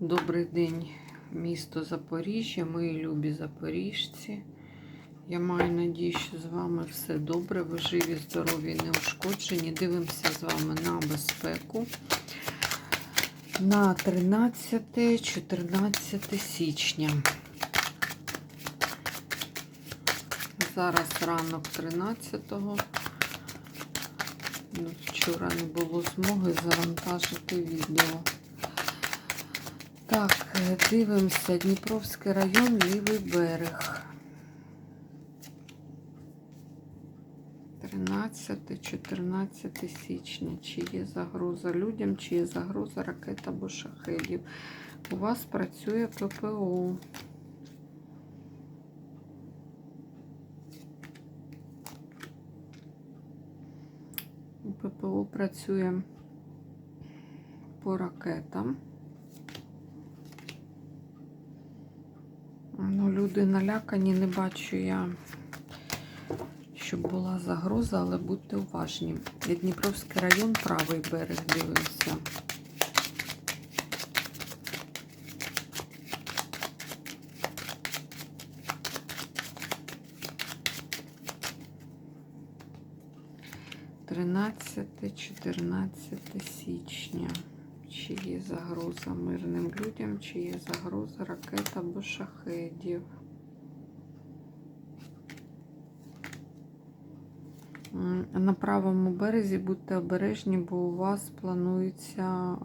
Добрий день, місто Запоріжжя, мої любі запоріжці. Я маю надію, що з вами все добре. Ви живі, здорові, неушкоджені. Дивимося з вами на безпеку. На 13-14 січня. Зараз ранок 13-го. Ну, Вчора не було змоги завантажити відео. Так, е, дивимося. Дніпровський район, лівий берег. 13-14 січня. Чи є загроза людям, чи є загроза ракет або шахедів. У вас працює ППО. ППО працює по ракетам. Ну, люди налякані, не бачу я, щоб була загроза, але будьте уважні. Дніпровський район, правий берег, дивимося. Тринадцяте, чотирнадцяте січня. Чи є загроза мирним людям, чи є загроза ракет або шахедів. На правому березі будьте обережні, бо у вас планується,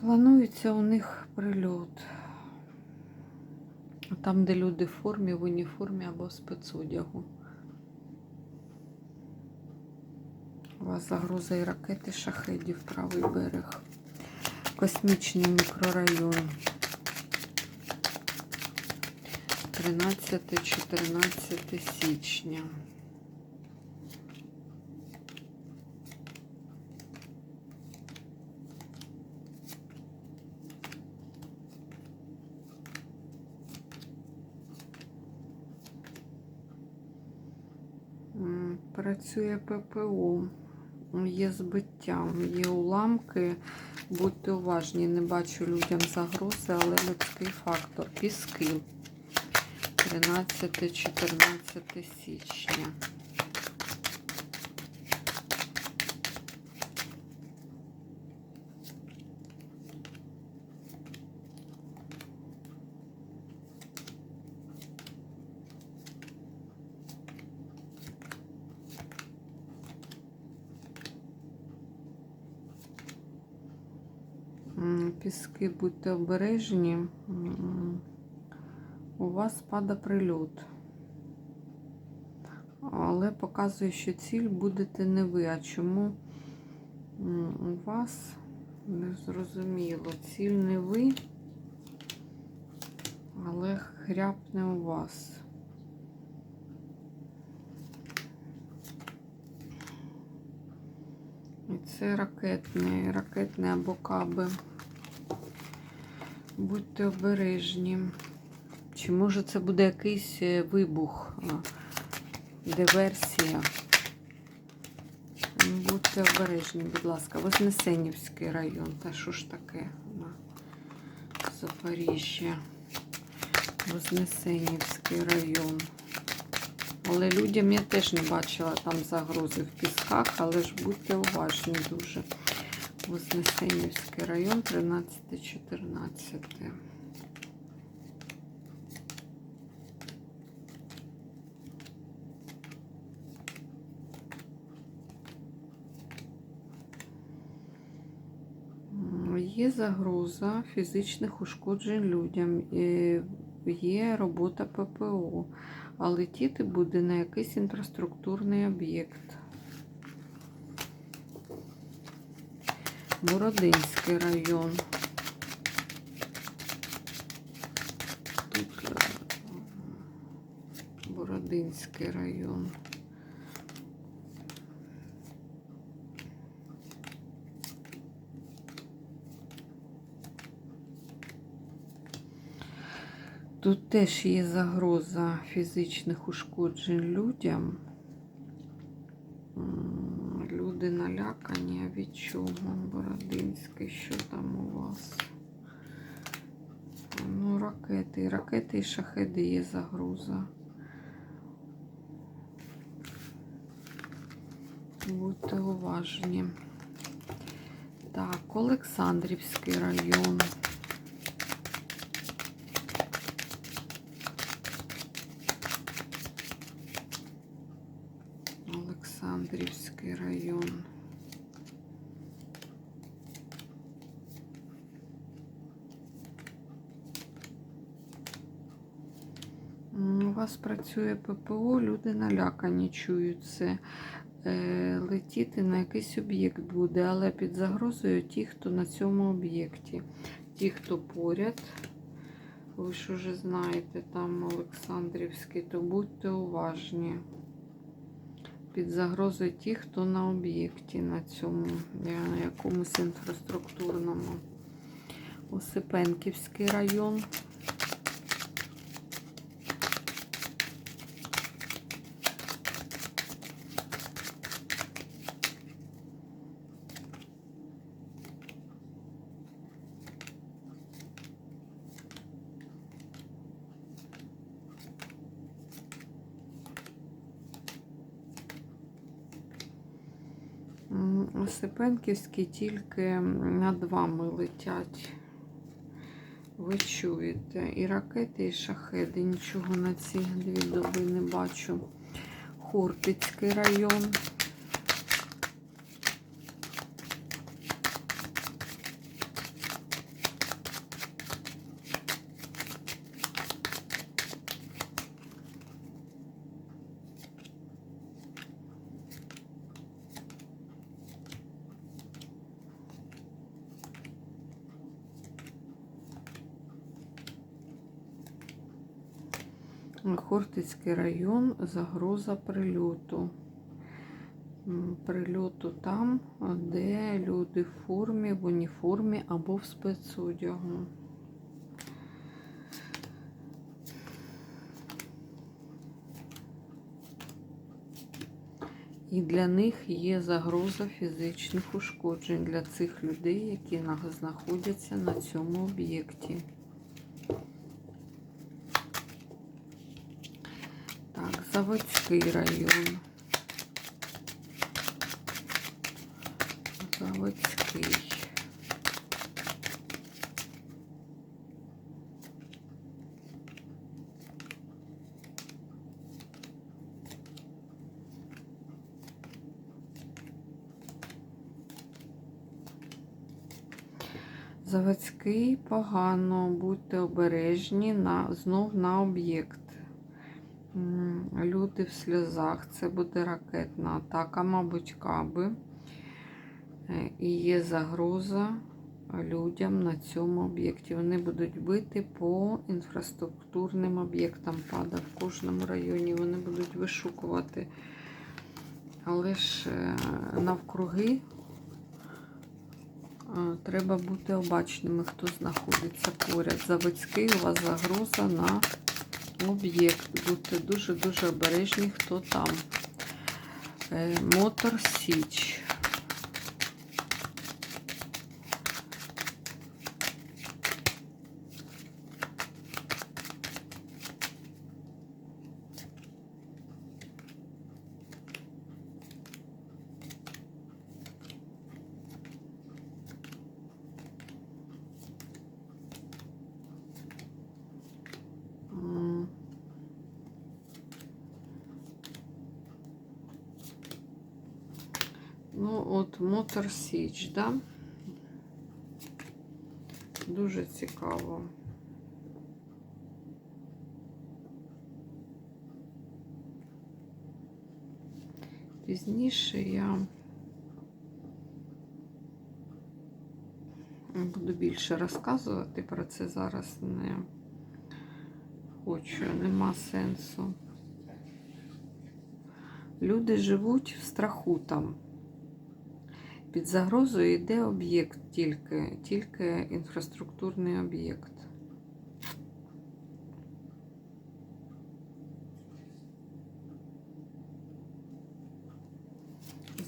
планується у них прильот. Там, де люди в формі, в уніформі або в спецодягу. У вас загроза і ракети шахедів, правий берег. Космічний мікрорайон. 13-14 січня. Працює ППО. Є збиття, є уламки. Будьте уважні, не бачу людям загрози, але людський фактор. Піски. 13-14 січня. Піски, будьте обережні. У вас пада прильот. Але показує, що ціль будете не ви. А чому у вас не зрозуміло. Ціль не ви, але хряпне у вас. І це ракетне, ракетне або каби. Будьте обережні. Чи може це буде якийсь е, вибух, диверсія? Ну, Будьте обережні, будь ласка. Вознесенівський район. Та що ж таке? Запоріжжя. Вознесенівський район. Але людям я теж не бачила там загрози в пісках, але ж будьте уважні дуже. Вознесенівський район 13-14. Є загроза фізичних ушкоджень людям, є робота ППО, а летіти буде на якийсь інфраструктурний об'єкт. Бородинський район. Тут е, Бородинський район. Тут теж є загроза фізичних ушкоджень людям. Люди налякані. а від чого? Бородинський, що там у вас? Ну, ракети, ракети і шахеди є загроза. Будьте уважні. Так, Олександрівський район. Олександрівський район. У вас працює ППО, люди налякані чують це. Е, Летіти на якийсь об'єкт буде, але під загрозою ті, хто на цьому об'єкті. Ті, хто поряд, ви ж уже знаєте, там Олександрівський, то будьте уважні. Під загрозою ті, хто на об'єкті на цьому, на якомусь інфраструктурному. Осипенківський район. М, Осипенківський тільки над вами летять. Ви чуєте. І ракети, і шахеди. Нічого на ці дві доби не бачу. Хортицький район. Хортицький район, загроза прильоту. Прильоту там, де люди в формі, в уніформі або в спецодягу. І для них є загроза фізичних ушкоджень для цих людей, які знаходяться на цьому об'єкті. Так, Заводський район. Заводський. Заводський погано, будьте обережні на, знов на об'єкт. Люди в сльозах, це буде ракетна атака, мабуть, каби. Е, І є загроза людям на цьому об'єкті. Вони будуть бити по інфраструктурним об'єктам. Пада в кожному районі. Вони будуть вишукувати. Але ж е, навкруги е, треба бути обачними, хто знаходиться поряд. Заводський у вас загроза на об'єкт. Будьте дуже-дуже обережні, хто там. Е, Мотор Січ. М. Ну, Мотор Січ, да? Дуже цікаво. Пізніше я буду більше розказувати про це зараз не хочу, нема сенсу. Люди живуть в страху там. Під загрозою йде об'єкт тільки, тільки інфраструктурний об'єкт.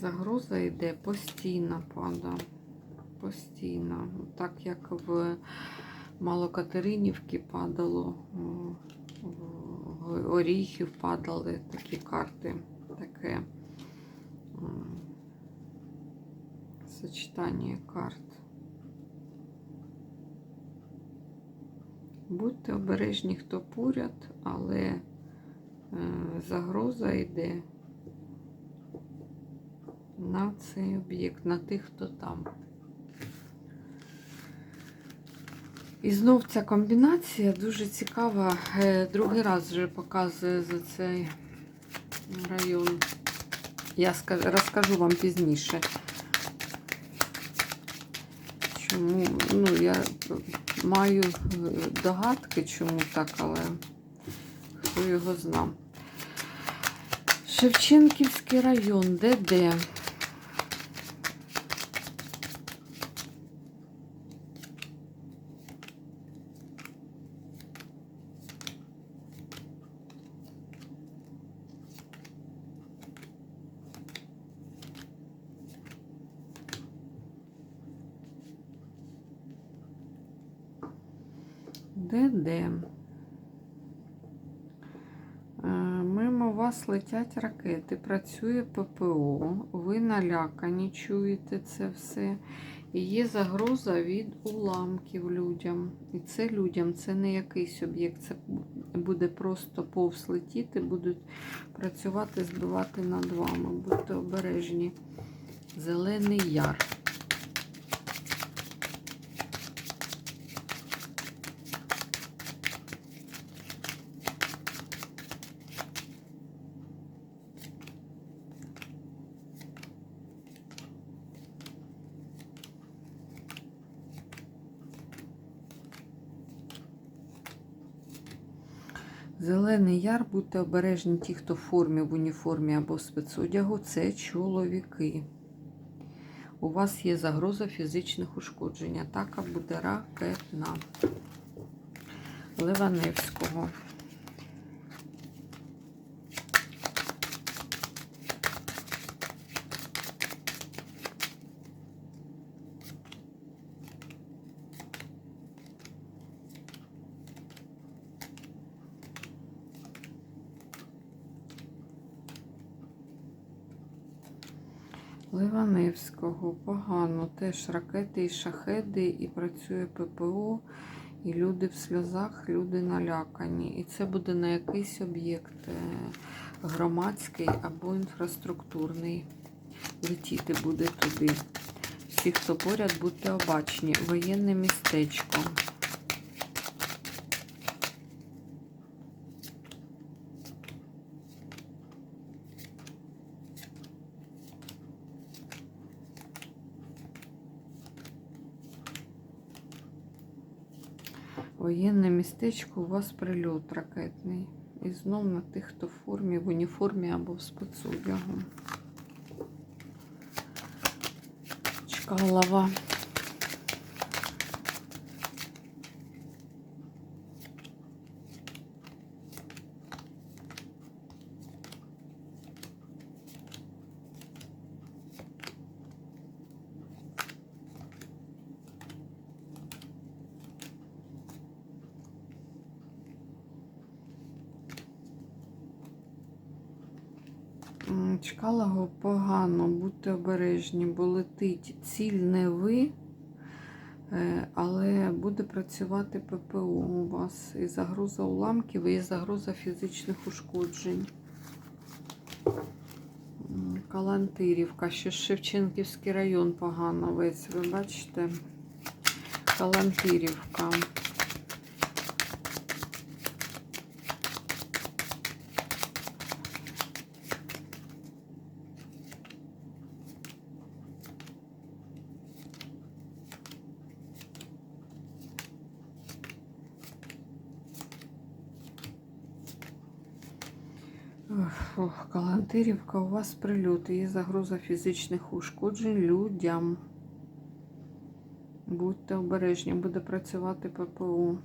загроза йде постійно пада. Постійно. Так як в Малокатеринівці падало, в Оріхів падали такі карти. Таке м, сочетання карт. Будьте обережні, хто поряд, але е, загроза йде на цей об'єкт, на тих, хто там. І знов ця комбінація дуже цікава. Е, Другий раз вже показує за цей район. Я розкажу вам пізніше. Чому? Ну, я маю е, догадки, чому так, але хто його знав. Шевченківський район, де? Де де? Е, Мимо вас летять ракети, працює ППО, ви налякані, чуєте це все. І є загроза від уламків людям. І це людям, це не якийсь об'єкт, це буде просто повз летіти, будуть працювати, збивати над вами. Будьте обережні. Зелений яр. Зелений яр, будьте обережні ті, хто в формі, в уніформі або в спецодягу, це чоловіки. У вас є загроза фізичних ушкоджень. Атака буде ракетна. Ливаневського. Ливаневського погано. Теж ракети і шахеди, і працює ППО, і люди в сльозах, люди налякані. І це буде на якийсь об'єкт е, громадський або інфраструктурний. Летіти буде туди. Всі, хто поряд, будьте обачні. Воєнне містечко. Воєнне містечко, у вас прильот ракетний. І знов на тих, хто в формі, в уніформі або в спецодягу. Чкалова. Чкалого погано, будьте обережні, бо летить ціль не ви, е, але буде працювати ППО у вас. І загроза уламків, і загроза фізичних ушкоджень. Калантирівка, ще Шевченківський район погано весь, ви бачите? Калантирівка. Ох, Калантирівка, у вас прильоти, є загроза фізичних ушкоджень людям. Будьте обережні, буде працювати ППО.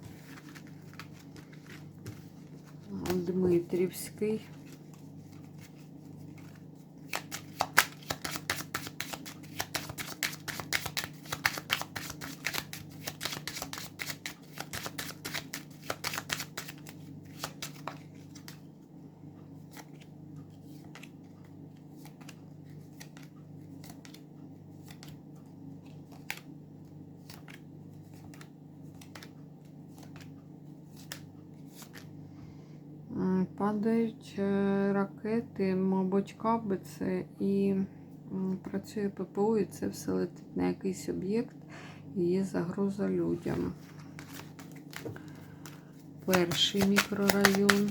Дмитрівський. Падають е, ракети, мабуть, кабиці, і працює ППО, і це все летить на якийсь об'єкт і є загроза людям. Перший мікрорайон.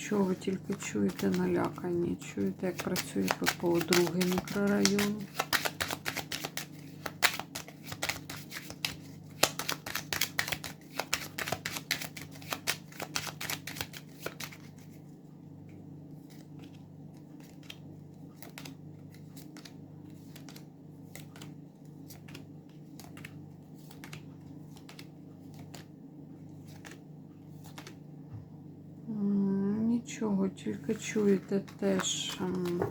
Нічого, ви тільки чуєте налякані. Чуєте, як працює ППО другий мікрорайон. М, Нічого, тільки чуєте теж ем,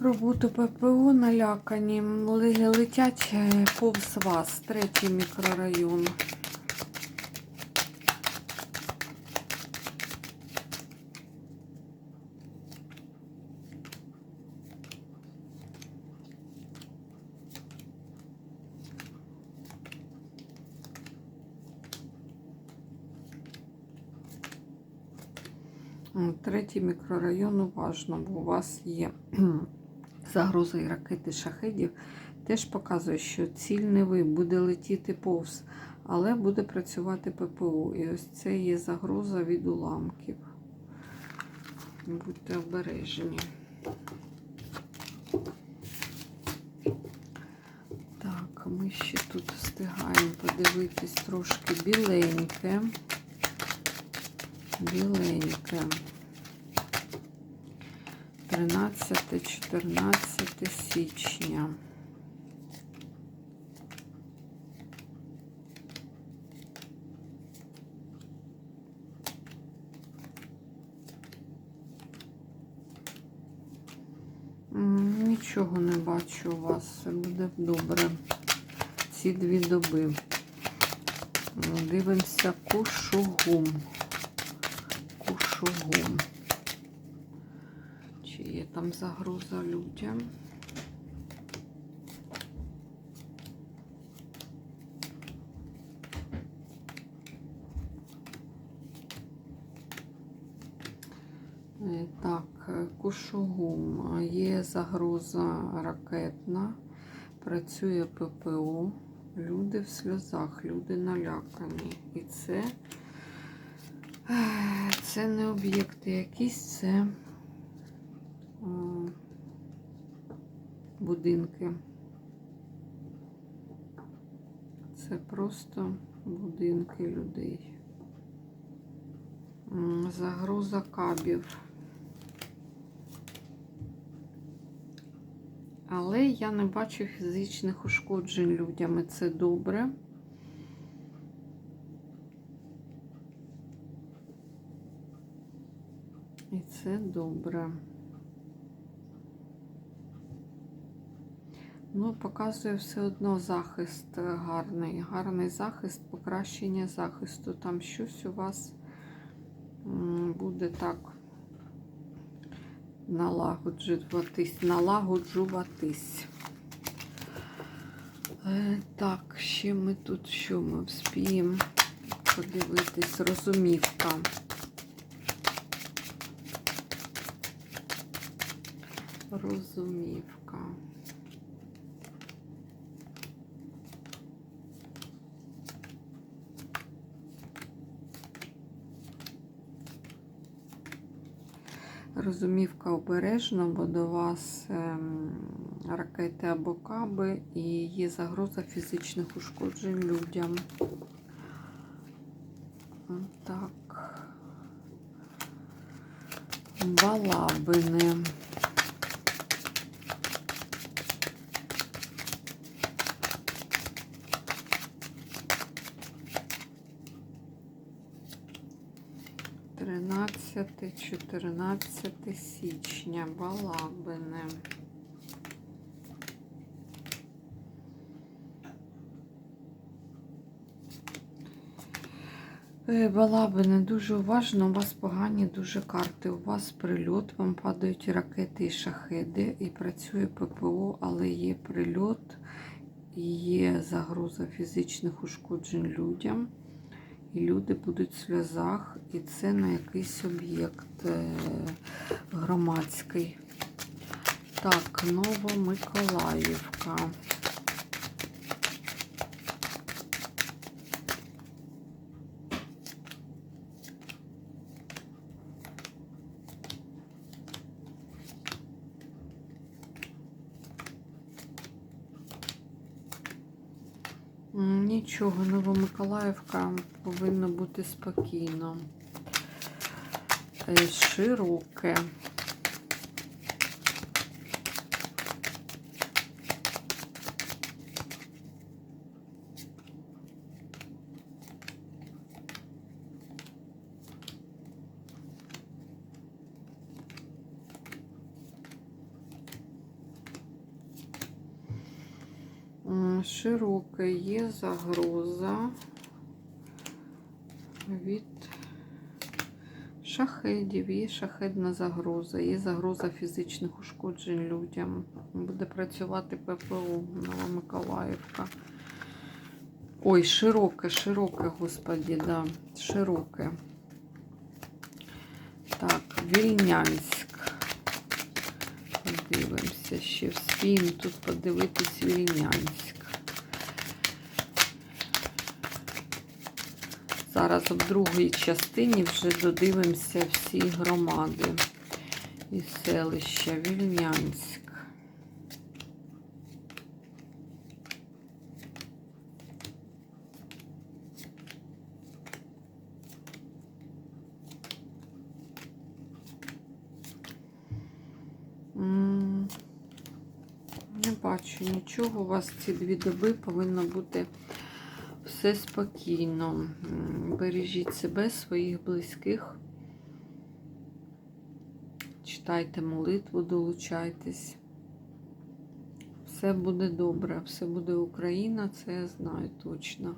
роботу ППО налякані. Летять е, повз вас, третій мікрорайон. М, Третій мікрорайон уважно, бо у вас є загроза і ракети шахедів. Теж показує, що ціль не ви буде летіти повз, але буде працювати ППО. І ось це є загроза від уламків. Будьте обережні. Так, ми ще тут встигаємо подивитись трошки біленьке. Біленьке. 13-14 січня. Нічого не бачу у вас. Все буде добре. Ці дві доби. Дивимося кушугум. Кушугум. Є там загроза людям? Е, Так, е, Кушугум. Є загроза ракетна, працює ППО. Люди в сльозах, люди налякані. І це, е, це не об'єкти якісь, це будинки. Це просто будинки людей. Загроза кабів. Але я не бачу фізичних ушкоджень людям, і це добре. І це добре. Ну, показує все одно захист гарний. Гарний захист, покращення захисту. Там щось у вас буде так налагоджуватись, налагоджуватись. Е, Так, ще ми тут що ми вспіємо подивитись, розумівка. Розумівка. Розумівка обережно, бо до вас ем, ракети або каби і є загроза фізичних ушкоджень людям. Так. Балабини. 14 січня. Балабине. Е, Балабине, дуже уважно, у вас погані дуже карти. У вас прильот, вам падають ракети і шахеди, і працює ППО, але є прильот, є загроза фізичних ушкоджень людям. І люди будуть в сльозах, і це на якийсь об'єкт е, громадський. Так, Новомиколаївка. Нічого, Новомиколаївка повинна бути спокійно. Е, Широке. Широке є загроза від шахедів, є шахедна загроза, є загроза фізичних ушкоджень людям. Буде працювати ППО Новомиколаївка. Ой, широке, широке, господі, да, широке. Так, Вільнянськ. Подивимося, ще вспіємо тут подивитись Вільнянськ. Зараз в другій частині вже додивимося всі громади і селища Вільнянськ. Не бачу нічого. У вас ці дві доби повинно бути все спокійно. Бережіть себе, своїх близьких. Читайте молитву, долучайтесь. Все буде добре, все буде Україна, це я знаю точно.